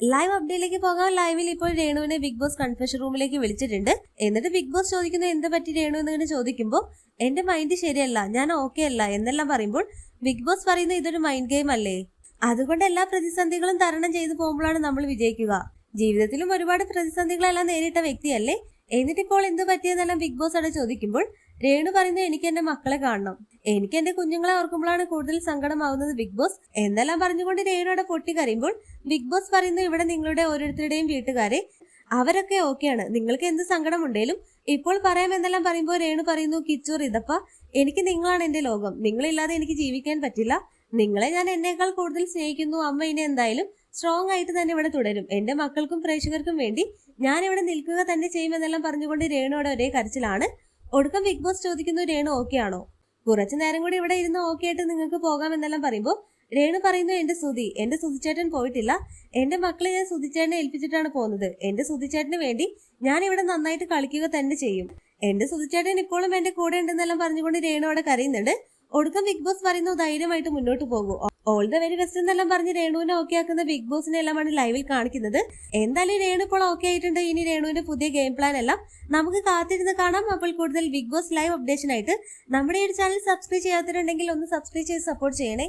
Live അപ്ഡേറ്റിലേക്ക് പോകാൻ ലൈവിൽ ഇപ്പോൾ രേണുവിനെ ബിഗ് ബോസ് കൺഫെഷൻ റൂമിലേക്ക് വിളിച്ചിട്ടുണ്ട്. എന്നിട്ട് ബിഗ് ബോസ് ചോദിക്കുന്നു എന്ത് പറ്റി രേണു എന്നിങ്ങനെ ചോദിക്കുമ്പോൾ എന്റെ മൈൻഡ് ശരിയല്ല ഞാൻ ഓക്കെ അല്ല എന്നെല്ലാം പറയുമ്പോൾ ബിഗ് ബോസ് പറയുന്നത് ഇതൊരു മൈൻഡ് ഗെയിം അല്ലേ? അതുകൊണ്ട് എല്ലാ പ്രതിസന്ധികളും തരണം ചെയ്തു പോകുമ്പോഴാണ് നമ്മൾ വിജയിക്കുക. ജീവിതത്തിലും ഒരുപാട് പ്രതിസന്ധികളെല്ലാം നേരിട്ട വ്യക്തിയല്ലേ? എന്നിട്ടിപ്പോൾ എന്ത് പറ്റിയെന്നെല്ലാം ബിഗ് ബോസ് അവിടെ ചോദിക്കുമ്പോൾ രേണു പറയുന്നത് എനിക്ക് എന്റെ മക്കളെ കാണണം. എനിക്ക് എന്റെ കുഞ്ഞുങ്ങളെ ഓർക്കുമ്പോഴാണ് കൂടുതൽ സങ്കടമാവുന്നത് ബിഗ് ബോസ് എന്നെല്ലാം പറഞ്ഞുകൊണ്ട് രേണു അവിടെ പൊട്ടിക്കരയുമ്പോൾ ബിഗ് ബോസ് പറയുന്നു ഇവിടെ നിങ്ങളുടെ ഓരോരുത്തരുടെയും വീട്ടുകാരെ അവരൊക്കെ ഓക്കെയാണ് നിങ്ങൾക്ക് എന്ത് സങ്കടമുണ്ടേലും ഇപ്പോൾ പറയാമെന്നെല്ലാം പറയുമ്പോൾ രേണു പറയുന്നു കിച്ചൂർ ഇതപ്പ എനിക്ക് നിങ്ങളാണ് എന്റെ ലോകം. നിങ്ങളില്ലാതെ എനിക്ക് ജീവിക്കാൻ പറ്റില്ല. നിങ്ങളെ ഞാൻ എന്നേക്കാൾ കൂടുതൽ സ്നേഹിക്കുന്നു. അമ്മ ഇനി എന്തായാലും സ്ട്രോങ് ആയിട്ട് തന്നെ ഇവിടെ തുടരും. എന്റെ മക്കൾക്കും പ്രേക്ഷകർക്കും വേണ്ടി ഞാൻ ഇവിടെ നിൽക്കുക തന്നെ ചെയ്യുമെന്നെല്ലാം പറഞ്ഞുകൊണ്ട് രേണുവിടെ ഒരേ കരച്ചിലാണ്. ഒടുക്കം ബിഗ് ബോസ് ചോദിക്കുന്നു രേണു ഓക്കെ ആണോ? കുറച്ചു നേരം കൂടി ഇവിടെ ഇരുന്ന് ഓക്കെ ആയിട്ട് നിങ്ങൾക്ക് പോകാമെന്നെല്ലാം പറയുമ്പോൾ രേണു പറയുന്നു എന്റെ സുതി എന്റെ സുതിച്ചേട്ടൻ പോയിട്ടില്ല. എന്റെ മക്കളെ ഞാൻ സുതിച്ചേട്ടനെ ഏൽപ്പിച്ചിട്ടാണ് പോകുന്നത്. എന്റെ സുതിച്ചേട്ടന് വേണ്ടി ഞാൻ ഇവിടെ നന്നായിട്ട് കളിക്കുക തന്നെ ചെയ്യും. എന്റെ സുതിച്ചേട്ടൻ ഇപ്പോഴും എന്റെ കൂടെ ഉണ്ടെന്നെല്ലാം പറഞ്ഞുകൊണ്ട് രേണു അവിടെ കരയുന്നുണ്ട്. ഒടുക്കം ബിഗ് ബോസ് പറയുന്നു ധൈര്യമായിട്ട് മുന്നോട്ട് പോകൂ. ഓൾ ദ വെരി ബെസ്റ്റ് എന്നെല്ലാം പറഞ്ഞ് രേണുവിനെ ഓക്കെ ആക്കുന്ന ബിഗ് ബോസിനെ എല്ലാമാണ് ലൈവിൽ കാണിക്കുന്നത്. എന്തായാലും രേണു ഇപ്പോൾ ഓക്കെ ആയിട്ടുണ്ട്. ഇനി രേണുവിന്റെ പുതിയ ഗെയിം പ്ലാൻ എല്ലാം നമുക്ക് കാത്തിരുന്ന് കാണാം. അപ്പോൾ കൂടുതൽ ബിഗ് ബോസ് ലൈവ് അപ്ഡേഷനായിട്ട് നമ്മുടെ ഈ ചാനൽ സബ്സ്ക്രൈബ് ചെയ്യാത്തിട്ടുണ്ടെങ്കിൽ ഒന്ന് സബ്സ്ക്രൈബ് ചെയ്ത് സപ്പോർട്ട് ചെയ്യണേ.